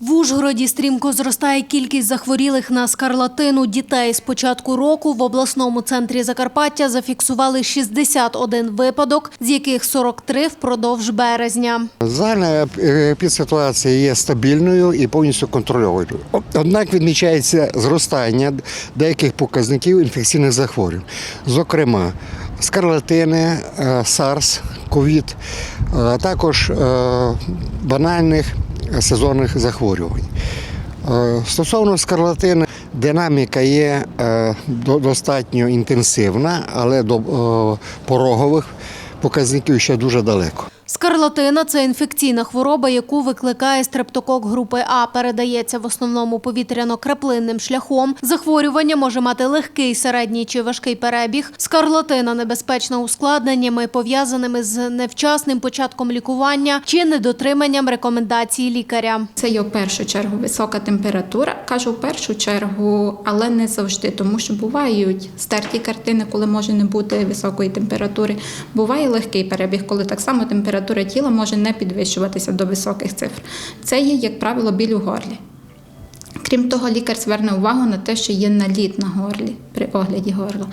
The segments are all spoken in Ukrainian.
В Ужгороді стрімко зростає кількість захворілих на скарлатину дітей. З початку року в обласному центрі Закарпаття зафіксували 61 випадок, з яких 43 впродовж березня. Загальна е, підситуація є стабільною і повністю контрольованою. Однак відмічається зростання деяких показників інфекційних захворювань, зокрема скарлатини, е, SARS, ковід, а також е, банальних сезонних захворювань. Е, Стосовно скарлатини, динаміка є е, достатньо інтенсивна, але до е, порогових показників ще дуже далеко. Скарлатина це інфекційна хвороба, яку викликає стрептокок групи А. Передається в основному повітряно-краплинним шляхом. Захворювання може мати легкий, середній чи важкий перебіг. Скарлатина небезпечна ускладненнями, пов'язаними з невчасним початком лікування чи недотриманням рекомендацій лікаря. Це є в першу чергу висока температура. Кажу в першу чергу, але не завжди, тому що бувають стерті картини, коли може не бути високої температури. Буває легкий перебіг, коли так само температура тіла може не підвищуватися до високих цифр. Це є, як правило, біль у горлі. Крім того, лікар зверне увагу на те, що є наліт на горлі при огляді горла.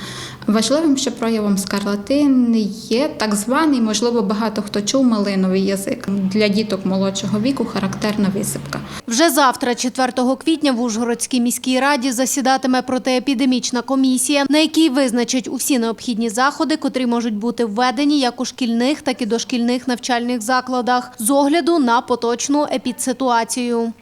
Важливим ще проявом скарлатини є так званий, можливо, багато хто чув малиновий язик. Для діток молодшого віку характерна висипка. Вже завтра, 4 квітня, в Ужгородській міській раді засідатиме протиепідемічна комісія, на якій визначать усі необхідні заходи, котрі можуть бути введені як у шкільних, так і дошкільних навчальних закладах з огляду на поточну епідситуацію.